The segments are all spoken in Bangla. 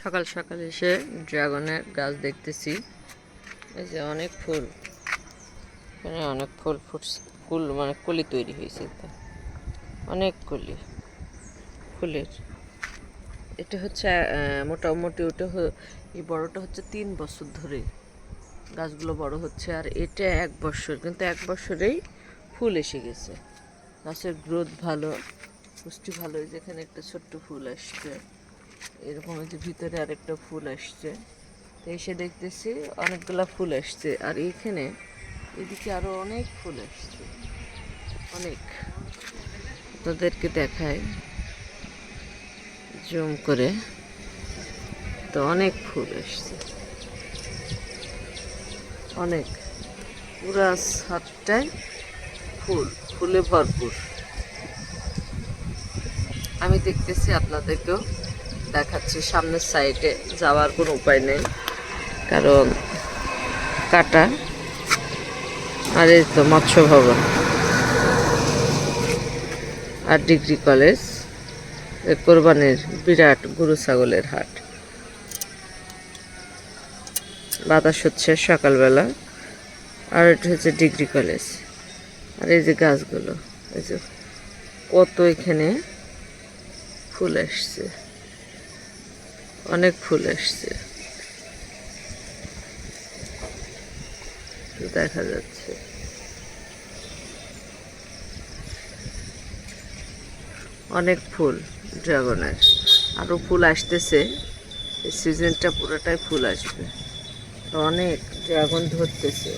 সকাল সকাল এসে ড্রাগনের গাছ দেখতেছি। এই যে অনেক ফুল। এখানে অনেক ফুল ফুটছে। ফুল মানে কলি তৈরি হয়েছে অনেক কলি। ফুলের। এটা হচ্ছে মোটামুটি ওটা এই বড়টা হচ্ছে তিন বছর ধরে। গাছগুলো বড় হচ্ছে আর এটা এক বছর, কিন্তু এক বছরেই ফুল এসে গেছে। গাছের গ্রোথ ভালো, পুষ্টি ভালো যেখানে একটা ছোট্ট ফুল আসছে। এরকম যে ভিতরে আরেকটা ফুল আসছে। তো এসে দেখতেছি অনেকগুলা ফুল আসছে। আর এখানে এদিকে আরও অনেক ফুল আসছে। অনেক। আপনাদেরকে দেখায় জুম করে। তো অনেক ফুল আসছে। অনেক। পুরা ছাদটায় ফুল, ফুলে ভরপুর। আমি দেখতেছি আপনাদেরকেও। দেখাচ্ছি, সামনের সাইডে যাওয়ার কোনো উপায় নেই। কারণ কাটা, আর এই তো মৎস্য ভবন আর ডিগ্রি কলেজ কোরবানির বিরাট গরু ছাগলের হাট। বাতাস হচ্ছে সকালবেলা, আর এটা হচ্ছে ডিগ্রি কলেজ। আর এই যে গাছগুলো, এই যে কত এখানে ফুল আসছে। অনেক ফুল আসছে দেখা যাচ্ছে। অনেক ফুল, ড্রাগনের। আরও ফুল আসতেছে। সিজনটা পুরোটাই ফুল আসবে। অনেক ড্রাগন ধরতেছে।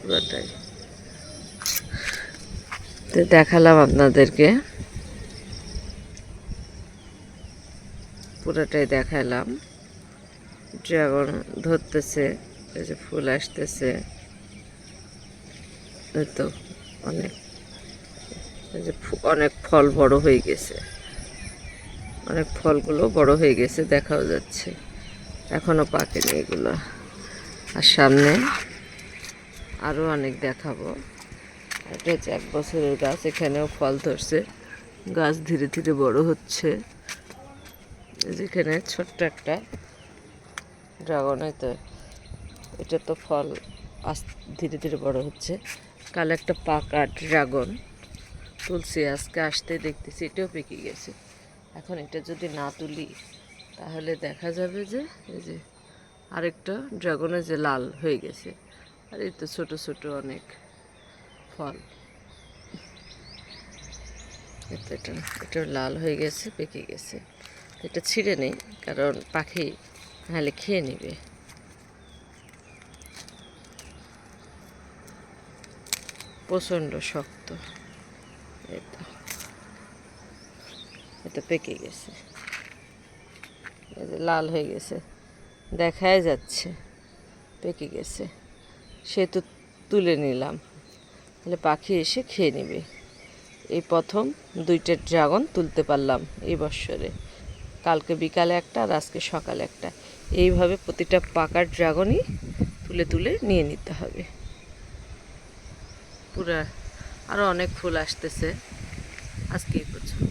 পুরোটাই তো দেখালাম আপনাদেরকে। পুরোটাই দেখালাম। ড্রাগন ধরতেছে, এই যে ফুল আসতেছে। তো অনেক, এই যে অনেক ফল বড় হয়ে গেছে। অনেক ফলগুলো বড় হয়ে গেছে, দেখাও যাচ্ছে। এখনও পাকেনি এগুলো। আর সামনে আরও অনেক দেখাবো। এটা হচ্ছে এক বছরের গাছ, এখানেও ফল ধরছে। গাছ ধীরে ধীরে বড় হচ্ছে। যেখানে ছোট্ট একটা ড্রাগনে তো। এটা তো ফল আস ধীরে ধীরে বড় হচ্ছে। কাল একটা পাকা ড্রাগন তুলছি আজকে, আসতে দেখতেছি, এটাও পেকে গেছে। এখন এটা যদি না তুলি, তাহলে দেখা যাবে যে, এই যে আরেকটা ড্রাগনের যে লাল হয়ে গেছে। আর এই তো ছোটো ছোটো অনেক ফল। এটা এটা লাল হয়ে গেছে, পেকে গেছে। এটা ছিঁড়ে নেই, কারণ পাখি নাহলে খেয়ে নেবে। প্রচণ্ড শক্ত। তো, এটা পেকে গেছে। লাল হয়ে গেছে, দেখাই যাচ্ছে, পেকে গেছে। সে তো তুলে নিলাম। তাহলে পাখি এসে খেয়ে নেবে। এই প্রথম দুইটা ড্রাগন তুলতে পারলাম এই বৎসরে। কালকে বিকালে একটা আর আজকে সকালে একটা। এইভাবে প্রতিটা পাকা ড্রাগনই তুলে তুলে নিয়ে নিতে হবে। পুরা আরও অনেক ফুল আসতেছে। আজকে এই পর্যন্ত